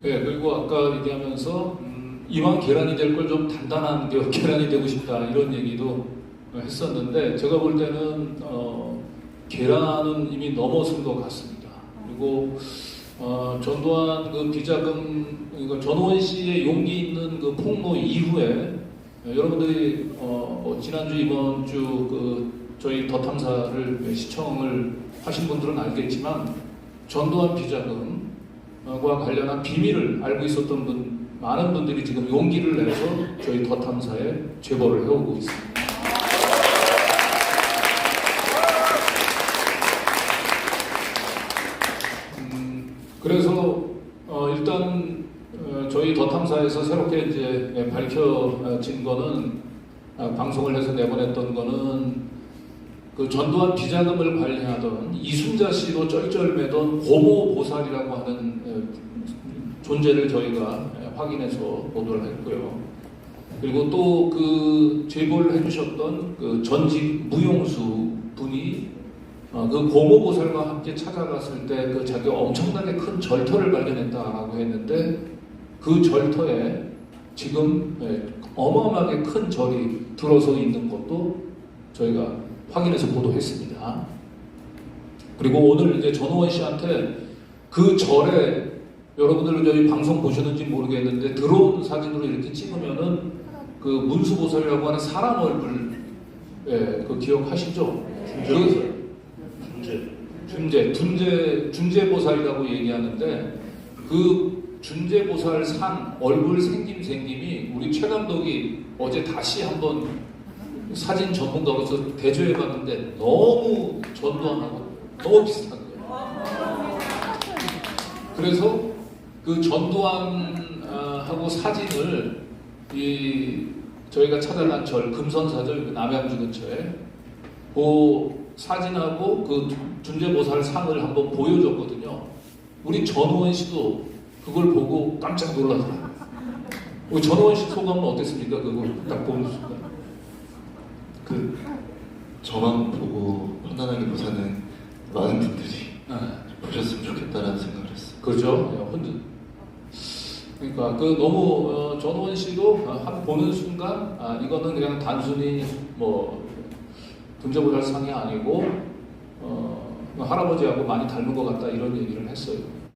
네, 그리고 아까 얘기하면서 음, 이왕 계란이 될 걸 좀 단단한 게 계란이 되고 싶다 이런 얘기도 했었는데 제가 볼 때는 어, 계란은 이미 넘어선 것 같습니다. 그리고 어, 전두환 그 비자금 이거 전원 씨의 용기 있는 그 폭로 이후에 예, 여러분들이 어, 뭐 지난주 이번 주 그 저희 더 탐사를 시청을 하신 분들은 알겠지만 전두환 비자금 과 관련한 비밀을 알고 있었던 분 많은 분들이 지금 용기를 내서 저희 더 탐사에 제보를 해오고 있습니다. 음, 그래서 어, 일단 어, 저희 더 탐사에서 새롭게 이제 예, 밝혀진 거는 아, 방송을 해서 내보냈던 거는 그 전두환 비자금을 관리하던 이순자 씨도 쩔쩔매던 고모 보살이라고 하는 예, 존재를 저희가 예, 확인해서 보도를 했고요. 그리고 또 그 제보를 해주셨던 그 전직 무용수 분이 어, 그 고모 보살과 함께 찾아갔을 때 그 자기가 엄청나게 큰 절터를 발견했다라고 했는데 그 절터에 지금 예, 어마어마하게 큰 절이 들어서 있는 것도 저희가 확인해서 보도했습니다. 그리고 오늘 이제 전호원 씨한테 그 절에 여러분들 저희 방송 보셨는지 모르겠는데 드론 사진으로 이렇게 찍으면은 그 문수보살이라고 하는 사람 얼굴 예, 그 기억하시죠? 그 문제. 준재, 준재, 준재보살이라고 얘기하는데 그 준재보살 상 얼굴 생김 생김이 우리 최 감독이 어제 다시 한번 사진 전문가로서 대조해 봤는데 너무 전두환하고 너무 비슷한 거예요. 그래서 그 전두환하고 사진을 이 저희가 찾아난 절 금선사절 그 남양주 근처에 그 사진하고 그 준재보살 상을 한번 보여줬거든요. 우리 전호원 씨도 그걸 보고 깜짝 놀라더라고요. 전호원 씨 소감은 어땠습니까? 그거 딱 보는 순간. 그 저만 보고 판단하기보다는 많은 분들이 네. 보셨으면 좋겠다라는 생각을 했어요. 그렇죠. 예, 혼자. 그러니까 그 너무 어, 전원 씨도 어, 한 보는 순간 아, 이거는 그냥 단순히 뭐 분재보살 상이 아니고 어, 할아버지하고 많이 닮은 것 같다 이런 얘기를 했어요.